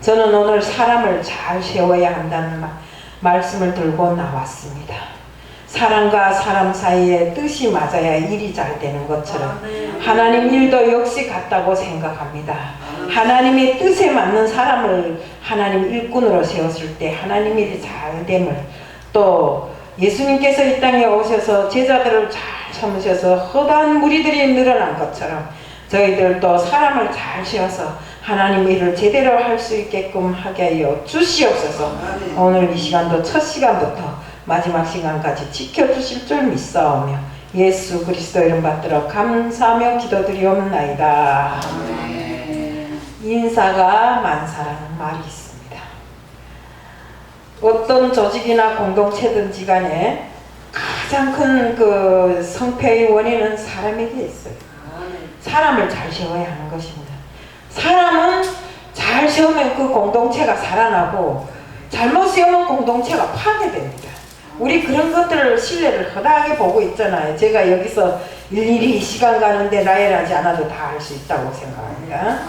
저는 오늘 사람을 잘 세워야 한다는 마- 말씀을 들고 나왔습니다. 사람과 사람 사이에 뜻이 맞아야 일이 잘 되는 것처럼 하나님 일도 역시 같다고 생각합니다. 하나님의 뜻에 맞는 사람을 하나님 일꾼으로 세웠을 때 하나님 일이 잘 됨을 또 예수님께서 이 땅에 오셔서 제자들을 잘 삼으셔서 허다한 무리들이 늘어난 것처럼 저희들도 사람을 잘 세워서 하나님 일을 제대로 할 수 있게끔 하게 하여 주시옵소서 오늘 이 시간도 첫 시간부터 마지막 시간까지 지켜주실 줄 믿사오며 예수 그리스도 이름 받들어 감사하며 기도드리옵나이다. 인사가 만사라는 말이 있습니다. 어떤 조직이나 공동체든지 간에 가장 큰 그 성패의 원인은 사람에게 있어요. 사람을 잘 세워야 하는 것입니다. 사람은 잘 세우면 그 공동체가 살아나고 잘못 세우면 공동체가 파괴됩니다. 우리 그런 것들을 신뢰를 허다하게 보고 있잖아요. 제가 여기서 일일이 시간 가는데 나열하지 않아도 다 알 수 있다고 생각합니다.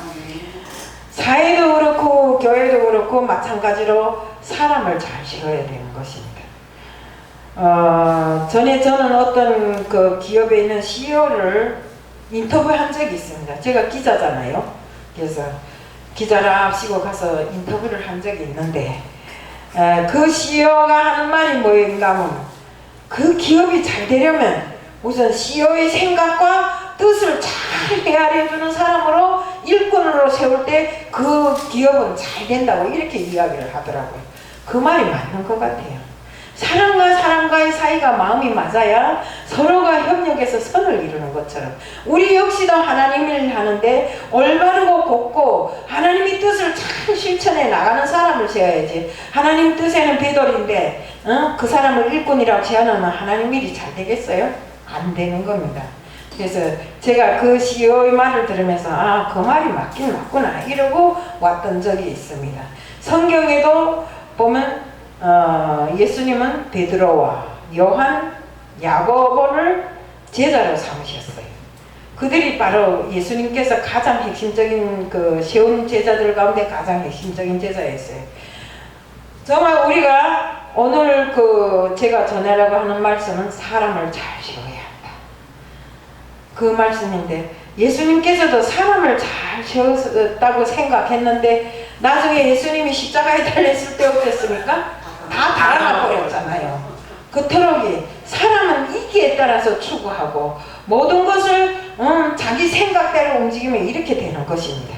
사회도 그렇고 교회도 그렇고 마찬가지로 사람을 잘 세워야 되는 것입니다. 어, 전에 저는 어떤 그 기업에 있는 CEO를 인터뷰한 적이 있습니다. 제가 기자잖아요. 그래서 기자를 앞시고 가서 인터뷰를 한 적이 있는데 에, 그 CEO가 하는 말이 하면 그 기업이 잘 되려면 우선 CEO의 생각과 뜻을 잘 헤아려 주는 사람으로 일꾼으로 세울 때 그 기업은 잘 된다고 이렇게 이야기를 하더라고요. 그 말이 맞는 것 같아요. 사람과 사람과의 사이가 마음이 맞아야 서로가 협력해서 선을 이루는 것처럼 우리 역시도 하나님 일 하는데 올바르고 곱고 하나님의 뜻을 잘 실천해 나가는 사람을 세워야지 하나님 뜻에는 배돌인데 어? 그 사람을 일꾼이라고 제안하면 하나님 일이 잘 되겠어요? 안 되는 겁니다. 그래서 제가 그 CEO의 말을 들으면서 아 그 말이 맞긴 맞구나 이러고 왔던 적이 있습니다. 성경에도 보면 어, 예수님은 베드로와 요한, 야고보를 제자로 삼으셨어요. 그들이 바로 예수님께서 가장 핵심적인 그 세운 제자들 가운데 가장 핵심적인 제자였어요. 정말 우리가 오늘 그 제가 전하려고 하는 말씀은 사람을 잘 세워야 한다. 그 말씀인데 예수님께서도 사람을 잘 세웠다고 생각했는데 나중에 예수님이 십자가에 달렸을 때 어땠습니까? 다 달아나 버렸잖아요. 그토록 사람은 이기에 따라서 추구하고 모든 것을 음, 자기 생각대로 움직이면 이렇게 되는 것입니다.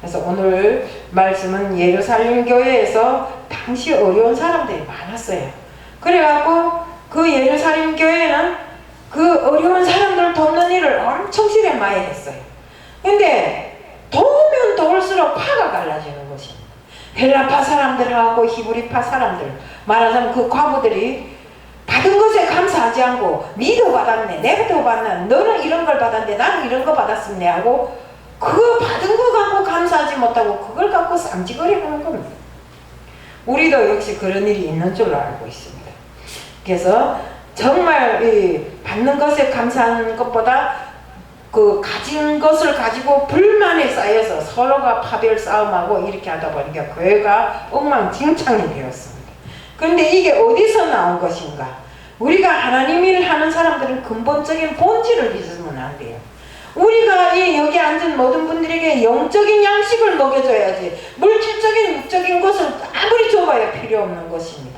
그래서 오늘 말씀은 예루살렘 교회에서 당시 어려운 사람들이 많았어요. 그래갖고 그 예루살렘 교회는 그 어려운 사람들 돕는 일을 엄청 실에 많이 했어요. 근데 도우면 도울수록 파가 갈라지는. 헬라파 사람들하고 히브리파 사람들 말하자면 그 과부들이 받은 것에 감사하지 않고 니도 받았네 내도 받았네 너는 이런 걸 받았는데 나는 이런 거 받았었네 하고 그거 받은 거 갖고 감사하지 못하고 그걸 갖고 쌈지거리 하는 겁니다. 우리도 역시 그런 일이 있는 줄로 알고 있습니다. 그래서 정말 이 받는 것에 감사하는 것보다 그 가진 것을 가지고 불만에 쌓여서 서로가 파별 싸움하고 이렇게 하다 보니까 교회가 엉망진창이 되었습니다. 그런데 이게 어디서 나온 것인가? 우리가 하나님 일을 하는 사람들은 근본적인 본질을 잊으면 안 돼요. 우리가 이 여기 앉은 모든 분들에게 영적인 양식을 먹여줘야지 물질적인 육적인 것을 아무리 줘봐야 필요 없는 것입니다.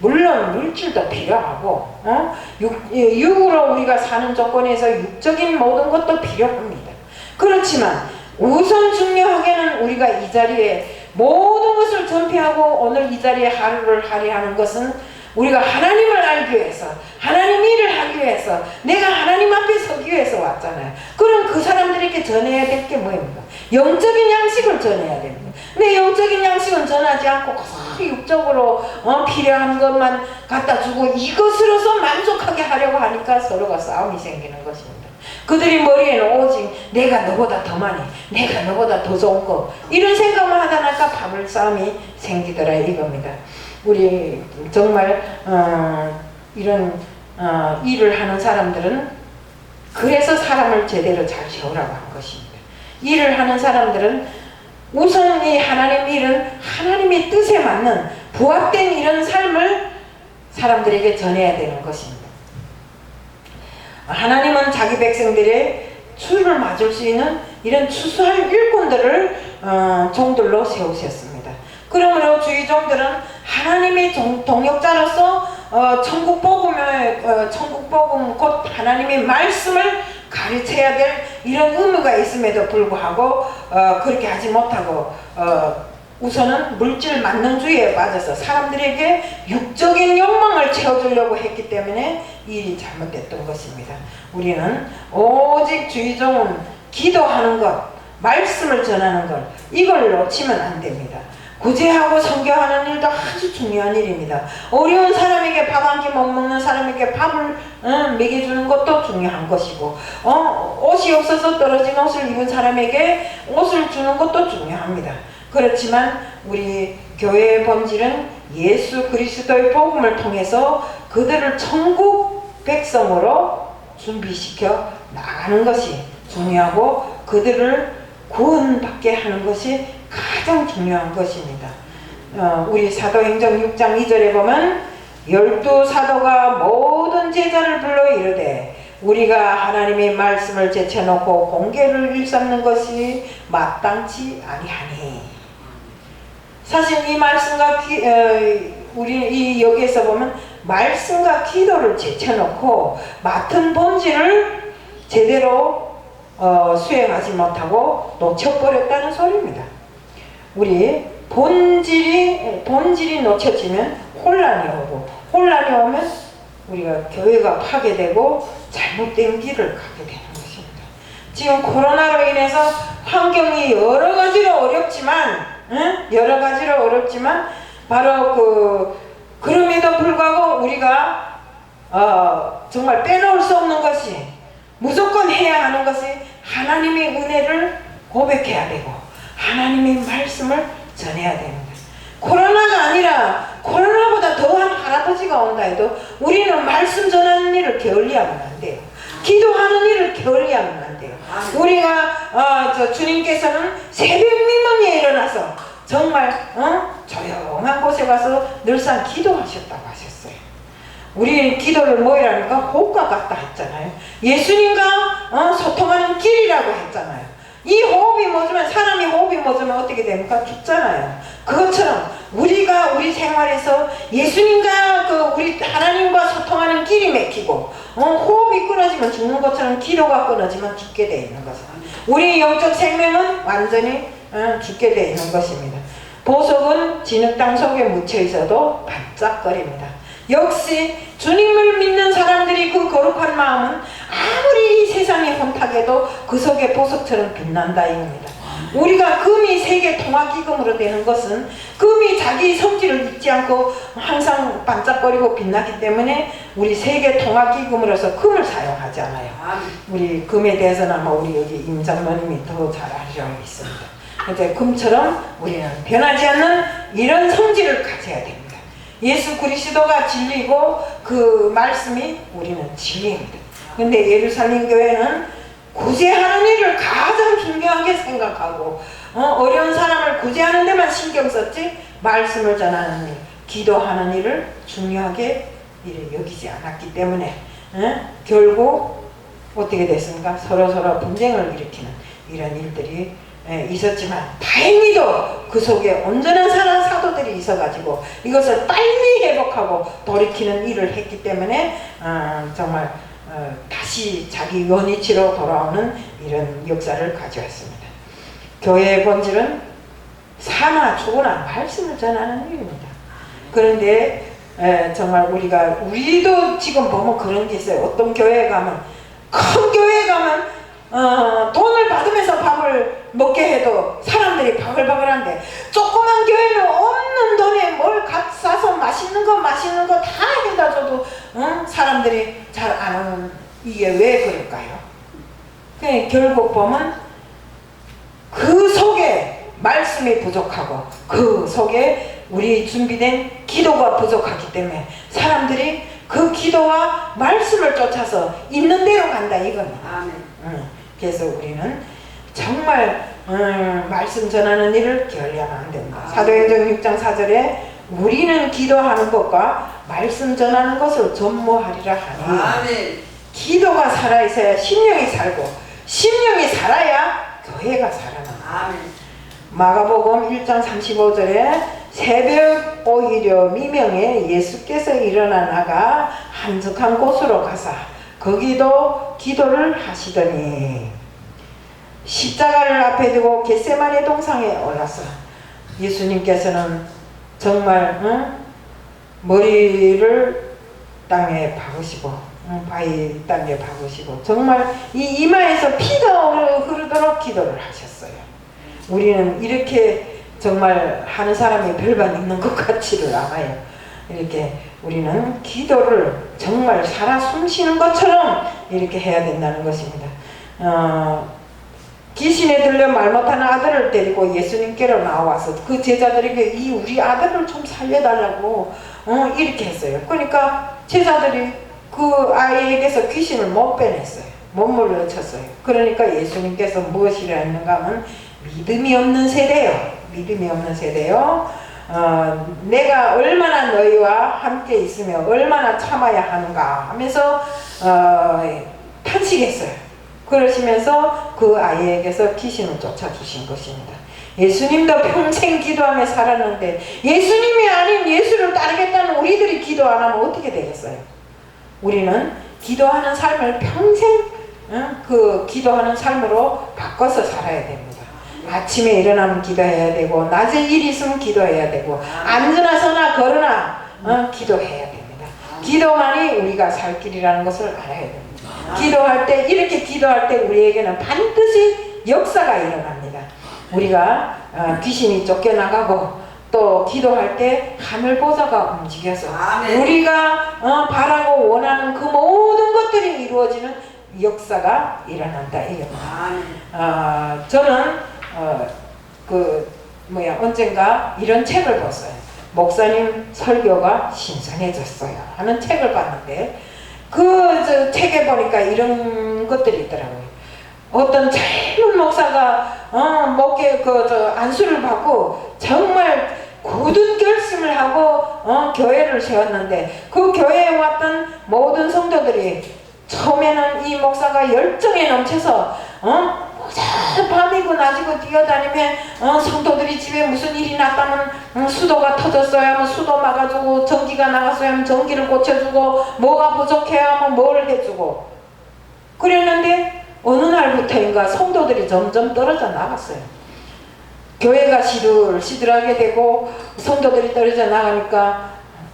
물론 물질도 필요하고 어? 육, 육으로 우리가 사는 조건에서 육적인 모든 것도 필요합니다. 그렇지만 우선 중요하게는 우리가 이 자리에 모든 것을 전폐하고 오늘 이 자리에 하루를 하리 하는 것은 우리가 하나님을 알기 위해서 하나님 일을 하기 위해서 내가 하나님 앞에 서기 위해서 왔잖아요. 그럼 그 사람들에게 전해야 될 게 뭐입니까? 영적인 양식을 전해야 됩니다. 근데 영적인 양식은 전하지 않고 그 육적으로 어, 필요한 것만 갖다 주고 이것으로서 만족하게 하려고 하니까 서로가 싸움이 생기는 것입니다. 그들이 머리에는 오직 내가 너보다 더 많이, 내가 너보다 더 좋은 거 이런 생각만 하다 나니까 밥을 싸움이 생기더라 이겁니다. 우리 정말 어, 이런 어, 일을 하는 사람들은 그래서 사람을 제대로 잘 세우라고 한 것입니다. 일을 하는 사람들은 우선 이 하나님 일은 하나님의 뜻에 맞는 부합된 이런 삶을 사람들에게 전해야 되는 것입니다. 하나님은 자기 백성들의 추를 맞을 수 있는 이런 추수할 일꾼들을 어, 종들로 세우셨습니다. 그러므로 주의 종들은 하나님의 종, 동역자로서 어, 천국 복음을 어, 천국 복음 곧 하나님의 말씀을 가르쳐야 될 이런 의무가 있음에도 불구하고 어, 그렇게 하지 못하고 어, 우선은 물질 만능주의에 빠져서 사람들에게 육적인 욕망을 채워주려고 했기 때문에 일이 잘못됐던 것입니다. 우리는 오직 주의종은 기도하는 것, 말씀을 전하는 것 이걸 놓치면 안 됩니다. 구제하고 선교하는 일도 아주 중요한 일입니다. 어려운 사람에게 밥 한 끼 못 먹는 사람에게 밥을 응, 먹여주는 것도 중요한 것이고 어, 옷이 없어서 떨어진 옷을 입은 사람에게 옷을 주는 것도 중요합니다. 그렇지만 우리 교회의 본질은 예수 그리스도의 복음을 통해서 그들을 천국 백성으로 준비시켜 나가는 것이 중요하고 그들을 구원받게 하는 것이 가장 중요한 것입니다. 어, 우리 사도행전 6장 2절에 보면 열두 사도가 모든 제자를 불러 이르되 우리가 하나님의 말씀을 제쳐놓고 공개를 일삼는 것이 마땅치 아니하니 사실 이 말씀과 기, 어, 우리 이 여기에서 보면 말씀과 기도를 제쳐놓고 맡은 본질을 제대로 어, 수행하지 못하고 놓쳐버렸다는 소리입니다. 우리 본질이 본질이 놓쳐지면 혼란이 오고 혼란이 오면 우리가 교회가 파괴되고 잘못된 길을 가게 되는 것입니다. 지금 코로나로 인해서 환경이 여러 가지로 어렵지만 응? 여러 가지로 어렵지만 바로 그 그럼에도 불구하고 우리가 어, 정말 빼놓을 수 없는 것이 무조건 해야 하는 것이 하나님의 은혜를 고백해야 되고 하나님의 말씀을 전해야 됩니다. 코로나가 아니라 코로나보다 더한 할아버지가 온다 해도 우리는 말씀 전하는 일을 게을리하면 안 돼요. 기도하는 일을 게을리하면 안 돼요. 우리가 어, 저 주님께서는 새벽 미명에 일어나서 정말 어? 조용한 곳에 가서 늘상 기도하셨다고 하셨어요. 우리 기도를 뭐이라니까 호흡과 같다 했잖아요. 예수님과 어, 소통하는 길이라고 했잖아요. 이 호흡이 멎으면 사람이 호흡이 멎으면 어떻게 됩니까? 죽잖아요. 그것처럼 우리가 우리 생활에서 예수님과 그 우리 하나님과 소통하는 길이 막히고 어, 호흡이 끊어지면 죽는 것처럼 기도가 끊어지면 죽게 돼 있는 것입니다. 우리 영적 생명은 완전히 어, 죽게 돼 있는 것입니다. 보석은 진흙 땅 속에 묻혀 있어도 반짝거립니다. 역시 주님을 믿는 사람들이 그 거룩한 마음은 아무리 이 세상이 혼탁해도 그 속에 보석처럼 빛난다 이겁니다. 우리가 금이 세계 통화기금으로 되는 것은 금이 자기 성질을 잊지 않고 항상 반짝거리고 빛나기 때문에 우리 세계 통화기금으로서 금을 사용하잖아요. 우리 금에 대해서는 아마 우리 여기 임장모님이 더 잘 알고 있습니다. 이제 금처럼 우리는 변하지 않는 이런 성질을 가져야 됩니다. 예수 그리스도가 진리고 그 말씀이 우리는 진리입니다. 근데 예루살렘 교회는 구제하는 일을 가장 중요하게 생각하고 어, 려운 사람을 구제하는 데만 신경 썼지 말씀을 전하는 일, 기도하는 일을 중요하게 이를 여기지 않았기 때문에 어? 결국 어떻게 됐습니까? 서로 서로 분쟁을 일으키는 이런 일들이 예, 있었지만 다행히도 그 속에 온전한 사랑 사도들이 있어가지고 이것을 빨리 회복하고 돌이키는 일을 했기 때문에 어, 정말 어, 다시 자기 원위치로 돌아오는 이런 역사를 가져왔습니다. 교회의 본질은 사나 죽으나 말씀을 전하는 일입니다. 그런데 에, 정말 우리가 우리도 지금 보면 그런 게 있어요. 어떤 교회에 가면 큰 교회에 가면 어, 돈을 받으면서 밥을 먹게 해도 사람들이 바글바글한데 조그만 교회는 없는 돈에 뭘갖 싸서 맛있는 거 맛있는 거 다 해다 줘도 어? 사람들이 잘 안 오는 이게 왜 그럴까요? 그 결국 보면 그 속에 말씀이 부족하고 그 속에 우리 준비된 기도가 부족하기 때문에 사람들이 그 기도와 말씀을 쫓아서 있는 대로 간다 이겁니다. 아멘. 응. 그래서 우리는 정말 음, 말씀 전하는 일을 게을리하면 안 된다. 사도행전 6장 4절에 우리는 기도하는 것과 말씀 전하는 것을 전무하리라 하니 아멘. 기도가 살아 있어야 심령이 살고 심령이 살아야 교회가 살아나. 아멘. 마가복음 1장 35절에 새벽 오히려 미명에 예수께서 일어나 나가 한적한 곳으로 가사 거기도 기도를 하시더니 십자가를 앞에 두고 겟세마네 동상에 올라서 예수님께서는 정말 응? 머리를 땅에 박으시고 응? 바위 땅에 박으시고 정말 이 이마에서 피가 흐르도록 기도를 하셨어요. 우리는 이렇게 정말 하는 사람이 별반 있는 것 같지를 않아요. 이렇게 우리는 기도를 정말 살아 숨쉬는 것처럼 이렇게 해야 된다는 것입니다. 어, 귀신에 들려 말 못하는 아들을 데리고 예수님께로 나와서 그 제자들에게 이 우리 아들을 좀 살려달라고 어, 이렇게 했어요. 그러니까 제자들이 그 아이에게서 귀신을 못 빼냈어요. 못 물려쳤어요. 그러니까 예수님께서 무엇이라 했는가 하면 믿음이 없는 세대요. 믿음이 없는 세대요. 어, 내가 얼마나 너희와 함께 있으며 얼마나 참아야 하는가 하면서 어, 탄식했어요. 그러시면서 그 아이에게서 귀신을 쫓아주신 것입니다. 예수님도 평생 기도하며 살았는데 예수님이 아닌 예수를 따르겠다는 우리들이 기도 안 하면 어떻게 되겠어요? 우리는 기도하는 삶을 평생 응? 그 기도하는 삶으로 바꿔서 살아야 됩니다. 아침에 일어나면 기도해야 되고 낮에 일 있으면 기도해야 되고 앉으나 서나 걸으나 어, 기도해야 됩니다. 기도만이 우리가 살 길이라는 것을 알아야 됩니다. 기도할 때 이렇게 기도할 때 우리에게는 반드시 역사가 일어납니다. 우리가 어, 귀신이 쫓겨나가고 또 기도할 때 하늘 보좌가 움직여서 아멘. 우리가 어, 바라고 원하는 그 모든 것들이 이루어지는 역사가 일어난다. 아멘. 아, 저는 어, 그 뭐야 언젠가 이런 책을 봤어요. 목사님 설교가 신선해졌어요. 하는 책을 봤는데 그저 책에 보니까 이런 것들이 있더라고요. 어떤 젊은 목사가 어, 목에 그저 안수를 받고 정말 굳은 결심을 하고 어, 교회를 세웠는데 그 교회에 왔던 모든 성도들이 처음에는 이 목사가 열정에 넘쳐서 어? 낮이고 뛰어다니면 어, 성도들이 집에 무슨 일이 났다면 음, 수도가 터졌어야 하면 수도 막아주고 전기가 나갔어야 하면 전기를 고쳐주고 뭐가 부족해야 하면 뭐를 해주고 그랬는데 어느 날부터인가 성도들이 점점 떨어져 나갔어요. 교회가 시들 시들하게 되고 성도들이 떨어져 나가니까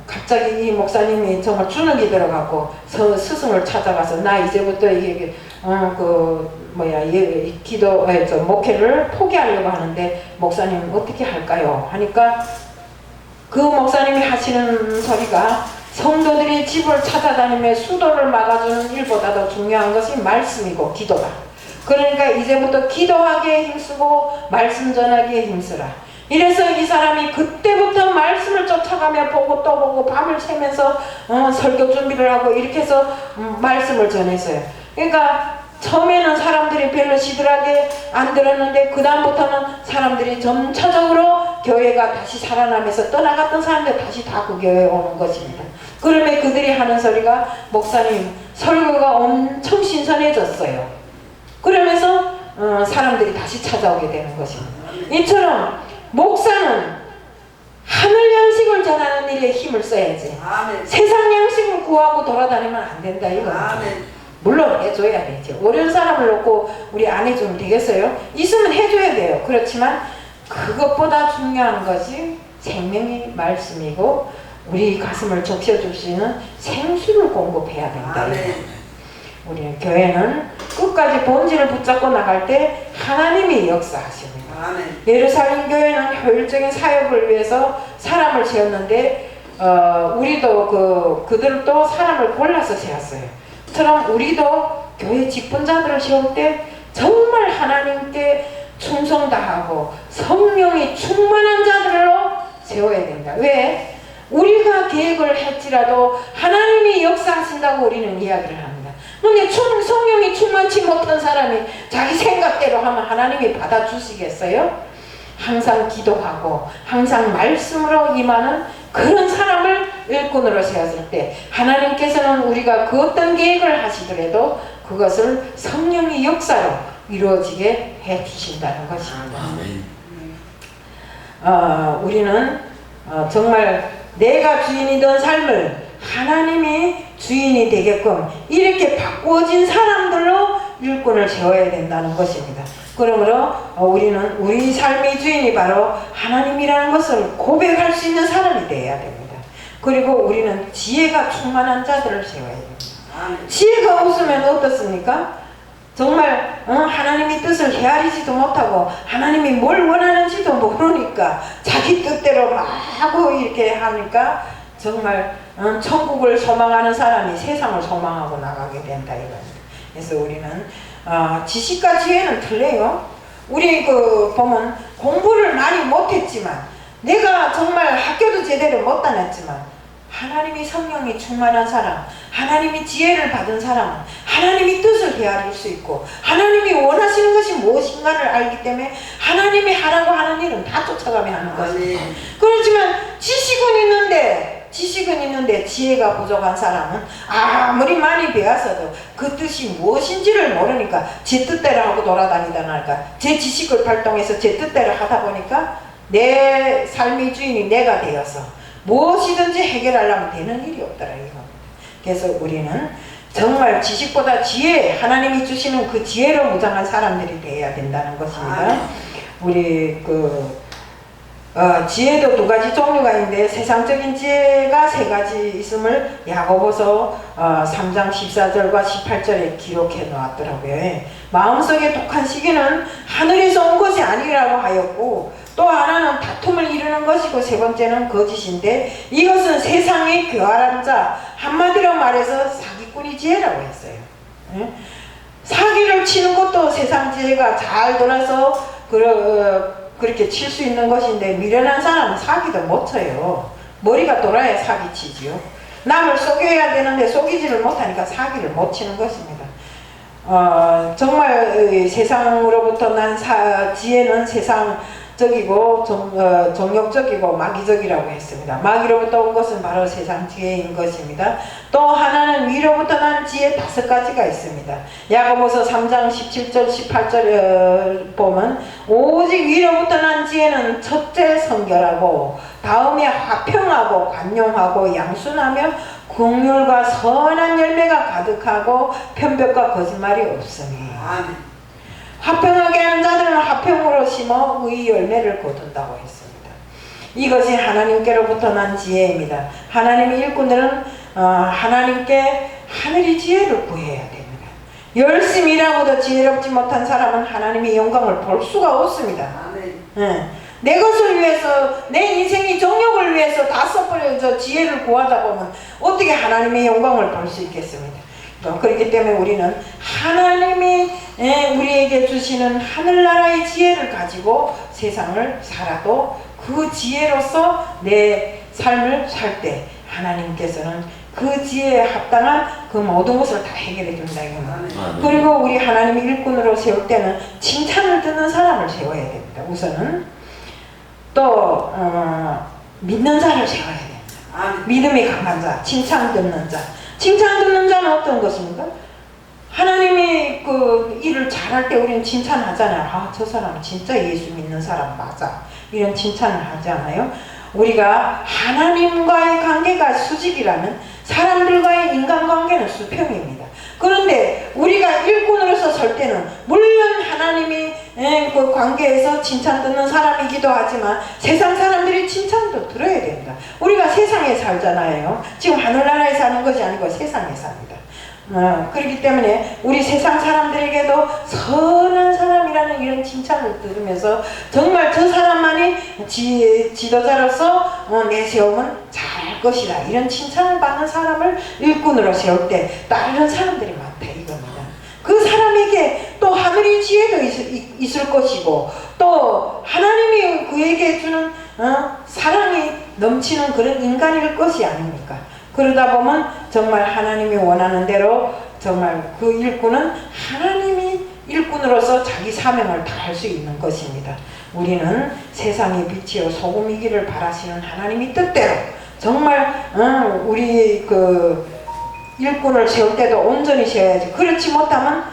갑자기 이 목사님이 정말 주눅이 들어갖고 서, 스승을 찾아가서 나 이제부터 이게 어 그 뭐야 예, 기도 에, 저 목회를 포기하려고 하는데 목사님 어떻게 할까요? 하니까 그 목사님이 하시는 소리가 성도들이 집을 찾아다니며 수도를 막아주는 일보다도 중요한 것이 말씀이고 기도다. 그러니까 이제부터 기도하기에 힘쓰고 말씀 전하기에 힘쓰라. 이래서 이 사람이 그때부터 말씀을 쫓아가며 보고 또 보고 밤을 새면서 어, 설교 준비를 하고 이렇게 해서 음, 말씀을 전했어요. 그러니까 처음에는 사람들이 별로 시들하게 안 들었는데 그 다음부터는 사람들이 점차적으로 교회가 다시 살아나면서 떠나갔던 사람들 다시 다 그 교회에 오는 것입니다. 그러면 그들이 하는 소리가 목사님 설교가 엄청 신선해졌어요. 그러면서 어, 사람들이 다시 찾아오게 되는 것입니다. 이처럼 목사는 하늘 양식을 전하는 일에 힘을 써야지. 아멘. 세상 양식을 구하고 돌아다니면 안 된다 이거. 아멘. 물론 해줘야 되죠. 어려운 사람을 놓고 우리 안 해주면 되겠어요? 있으면 해줘야 돼요. 그렇지만 그것보다 중요한 것이 생명의 말씀이고 우리 가슴을 있는 생수를 공급해야 된다. 아멘. 우리 교회는 끝까지 본질을 붙잡고 나갈 때 하나님이 역사하십니다. 아멘. 예루살렘 교회는 효율적인 사역을 위해서 사람을 세웠는데 어, 우리도 그 그들도 사람을 골라서 세웠어요. 처럼 우리도 교회 직분자들을 세울 때 정말 하나님께 충성 다하고 성령이 충만한 자들로 세워야 된다. 왜? 우리가 계획을 했지라도 하나님이 역사하신다고 우리는 이야기를 합니다. 근데 성- 성령이 충만치 못한 사람이 자기 생각대로 하면 하나님이 받아주시겠어요? 항상 기도하고 항상 말씀으로 임하는 그런 사람을 일꾼으로 세웠을 때 하나님께서는 우리가 그 어떤 계획을 하시더라도 그것을 성령의 역사로 이루어지게 해 주신다는 것입니다. 아멘. 어, 우리는 어, 정말 내가 주인이던 삶을 하나님이 주인이 되게끔 이렇게 바꾸어진 사람들로 일꾼을 세워야 된다는 것입니다. 그러므로 어, 우리는 우리 삶의 주인이 바로 하나님이라는 것을 고백할 수 있는 사람이 되어야 됩니다. 그리고 우리는 지혜가 충만한 자들을 세워야 됩니다. 지혜가 없으면 어떻습니까? 정말 어, 하나님의 뜻을 헤아리지도 못하고 하나님이 뭘 원하는지도 모르니까 자기 뜻대로 막 하고 이렇게 하니까 정말 어, 천국을 소망하는 사람이 세상을 소망하고 나가게 된다 이겁니다. 그래서 우리는 어, 지식과 지혜는 틀려요. 우리 그 보면 공부를 많이 못했지만 내가 정말 학교도 제대로 못 다녔지만 하나님이 성령이 충만한 사람, 하나님이 지혜를 받은 사람은 하나님이 뜻을 헤아릴 수 있고 하나님이 원하시는 것이 무엇인가를 알기 때문에 하나님이 하라고 하는 일은 다 쫓아가며 하는 것입니다. 그렇지만 지식은 있는데 지식은 있는데 지혜가 부족한 사람은 아무리 많이 배웠어도 그 뜻이 무엇인지를 모르니까 제 뜻대로 하고 돌아다니다니까 제 지식을 발동해서 제 뜻대로 하다 보니까 내 삶의 주인이 내가 되어서 무엇이든지 해결하려면 되는 일이 없더라 이겁니다. 그래서 우리는 정말 지식보다 지혜 하나님이 주시는 그 지혜로 무장한 사람들이 되어야 된다는 것입니다. 우리 그 어, 지혜도 두 가지 종류가 있는데 세상적인 지혜가 세 가지 있음을 야고보서 어, 3장 14절과 18절에 기록해 놓았더라고요. 예. 마음속에 독한 시기는 하늘에서 온 것이 아니라고 하였고 또 하나는 다툼을 이루는 것이고 세 번째는 거짓인데 이것은 세상의 교활한 자 한마디로 말해서 사기꾼이 지혜라고 했어요. 예? 사기를 치는 것도 세상 지혜가 잘 돌아서 그, 그렇게 칠 수 있는 것인데 미련한 사람은 사기도 못 쳐요. 머리가 돌아야 사기 치지요. 남을 속여야 되는데 속이지를 못하니까 사기를 못 치는 것입니다. 어, 정말 어, 세상으로부터 난 사, 지혜는 세상 적이고 정, 어, 정욕적이고 마귀적이라고 했습니다. 마귀로부터 온 것은 바로 세상 지혜인 것입니다. 또 하나는 위로부터 난 지혜 다섯 가지가 있습니다. 야고보서 3장 17절 18절 보면 오직 위로부터 난 지혜는 첫째 성결하고 다음에 화평하고 관용하고 양순하며 국률과 선한 열매가 가득하고 편벽과 거짓말이 없으니 화평하게 하는 자들은 화평으로 심어 의 열매를 거둔다고 했습니다. 이것이 하나님께로부터 난 지혜입니다. 하나님의 일꾼들은 어, 하나님께 하늘의 지혜를 구해야 됩니다. 열심히 일하고도 지혜롭지 못한 사람은 하나님의 영광을 볼 수가 없습니다. 예. 내 것을 위해서 내 인생의 정욕을 위해서 다 써버려서 지혜를 구하다 보면 어떻게 하나님의 영광을 볼 수 있겠습니까? 어, 그렇기 때문에 우리는 하나님이 예, 우리에게 주시는 하늘나라의 지혜를 가지고 세상을 살아도 그 지혜로서 내 삶을 살 때 하나님께서는 그 지혜에 합당한 그 모든 것을 다 해결해 준다 이겁니다. 아멘. 그리고 우리 하나님의 일꾼으로 세울 때는 칭찬을 듣는 사람을 세워야 됩니다. 우선은 또 어, 믿는 자를 세워야 됩니다. 믿음이 강한 자, 칭찬 듣는 자. 칭찬 듣는 자는 어떤 것입니까? 하나님이 그 일을 잘할 때 우리는 칭찬하잖아요. 아, 저 사람 진짜 예수 믿는 사람 맞아. 이런 칭찬을 하지 않아요? 우리가 하나님과의 관계가 수직이라면 사람들과의 인간관계는 수평입니다. 그런데 우리가 일꾼으로서 설 때는 물론 하나님이 예, 그 관계에서 칭찬 듣는 사람이기도 하지만 세상 사람들이 칭찬도 들어야 된다. 우리가 세상에 살잖아요. 지금 하늘나라에 사는 것이 아니고 세상에 삽니다. 어, 그렇기 때문에 우리 세상 사람들에게도 선한 사람이라는 이런 칭찬을 들으면서 정말 저 사람만이 지, 지도자로서 어, 내세우면 잘할 것이다 이런 칭찬을 받는 사람을 일꾼으로 세울 때 다른 사람들이 많다 이겁니다. 그 사람에게 또 하늘의 지혜도 있, 있, 을 것이고 또 하나님이 그에게 주는 어, 사랑이 넘치는 그런 인간일 것이 아닙니까? 그러다 보면 정말 하나님이 원하는 대로 정말 그 일꾼은 하나님이 일꾼으로서 자기 사명을 다할 수 있는 것입니다. 우리는 세상의 빛이요 소금이기를 바라시는 하나님이 뜻대로 정말 어, 우리 그 일꾼을 세울 때도 온전히 세워야지. 그렇지 못하면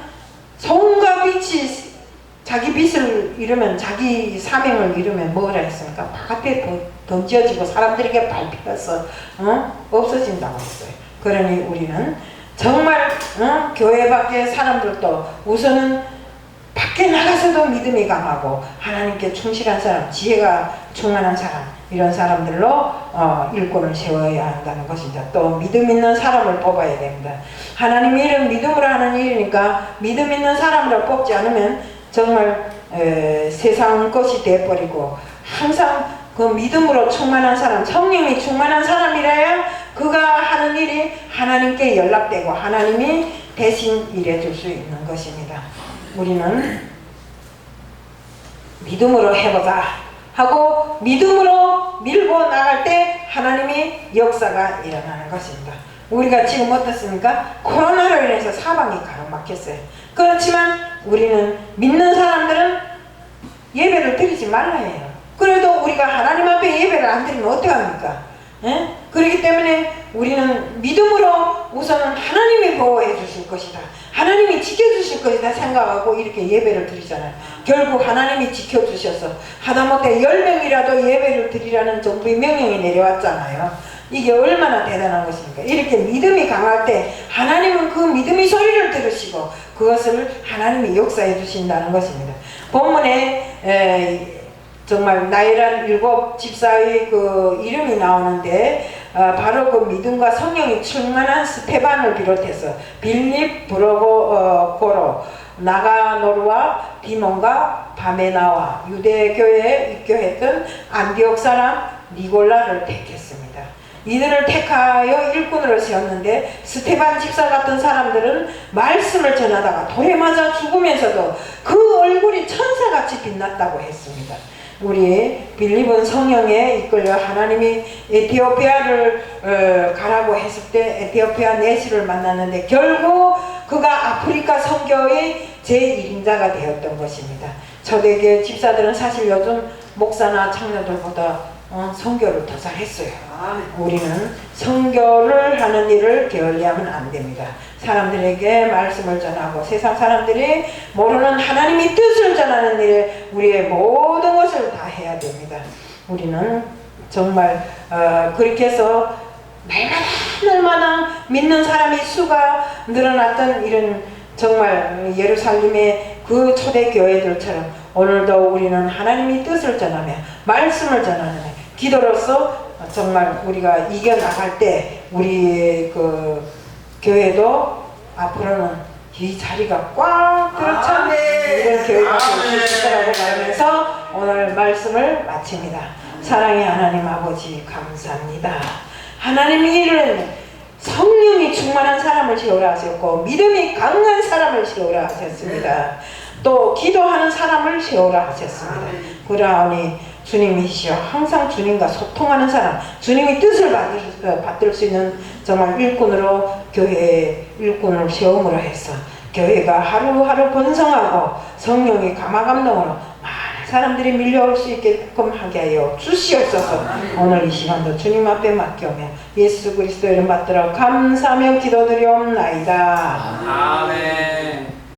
소금과 빛이 자기 빛을 잃으면 자기 사명을 잃으면 뭐라 했습니까? 바깥에 던- 던져지고 사람들에게 밟혀서 어? 없어진다고 했어요. 그러니 우리는 정말 어? 교회 밖에 사람들도 우선은 밖에 나가서도 믿음이 강하고 하나님께 충실한 사람, 지혜가 충만한 사람 이런 사람들로 어, 일꾼을 세워야 한다는 것입니다. 또 믿음 있는 사람을 뽑아야 됩니다. 하나님의 일은 믿음으로 하는 일이니까 믿음 있는 사람을 뽑지 않으면 정말 에, 세상 것이 돼버리고 항상 그 믿음으로 충만한 사람, 성령이 충만한 사람이라야 그가 하는 일이 하나님께 연락되고 하나님이 대신 일해줄 수 있는 것입니다. 우리는 믿음으로 해보자 하고 믿음으로 밀고 나갈 때 하나님이 역사가 일어나는 것입니다. 우리가 지금 어떻습니까? 코로나로 인해서 사방이 가로막혔어요. 그렇지만 우리는 믿는 사람들은 예배를 드리지 말라 해요. 그래도 우리가 하나님 앞에 예배를 안 드리면 어떡합니까? 예? 그렇기 때문에 우리는 믿음으로 우선은 하나님이 보호해 주실 것이다. 하나님이 지켜주실 것이다 생각하고 이렇게 예배를 드리잖아요. 결국 하나님이 지켜주셔서 하다못해 10명이라도 예배를 드리라는 정부의 명령이 내려왔잖아요. 이게 얼마나 대단한 것입니까? 이렇게 믿음이 강할 때 하나님은 그 믿음의 소리를 들으시고 그것을 하나님이 역사해 주신다는 것입니다. 본문에 에, 정말 나이란 일곱 집사의 그 이름이 나오는데 어, 바로 그 믿음과 성령이 충만한 스테반을 비롯해서 빌립, 브로고, 어, 고로, 나가노르와 디몬과 바메나와 유대교회에 입교했던 안디옥 사람 니골라를 택했습니다. 이들을 택하여 일꾼으로 세웠는데 스테반 집사 같은 사람들은 말씀을 전하다가 돌에 맞아 죽으면서도 그 얼굴이 천사같이 빛났다고 했습니다. 우리 빌립은 성령에 이끌려 하나님이 에티오피아를 어, 가라고 했을 때 에티오피아 내시를 만났는데 결국 그가 아프리카 선교의 제1인자가 되었던 것입니다. 초대교회 집사들은 사실 요즘 목사나 청년들보다 어, 선교를 더 잘 했어요. 우리는 선교를 하는 일을 게을리하면 안 됩니다. 사람들에게 말씀을 전하고 세상 사람들이 모르는 하나님의 뜻을 전하는 일에 우리의 모든 것을 다 해야 됩니다. 우리는 정말 어, 그렇게 해서 날마다 믿는 사람의 수가 늘어났던 이런 정말 예루살렘의 그 초대 교회들처럼 오늘도 우리는 하나님의 뜻을 전하며 말씀을 전하는 기도로서 정말 우리가 이겨 나갈 때 우리 그 교회도 앞으로는 이 자리가 꽉 들어찬 이런 교회가 될수 있을 거라고 말하면서 오늘 말씀을 마칩니다. 사랑의 하나님 아버지 감사합니다. 하나님의 일은 성령이 충만한 사람을 세우라 하셨고 믿음이 강한 사람을 세우라 하셨습니다. 또 기도하는 사람을 세우라 하셨습니다. 그러하니 주님이시여 항상 주님과 소통하는 사람 주님의 뜻을 받을, 받을 수 있는 정말 일꾼으로 교회 일꾼을 세움으로 해서 교회가 하루하루 번성하고 성령의 감화감동으로 많은 사람들이 밀려올 수 있게끔 하게 하여 주시옵소서. 오늘 이 시간도 주님 앞에 맡겨며 예수 그리스도 이름 받들어 감사하며 기도드리옵나이다. 아멘.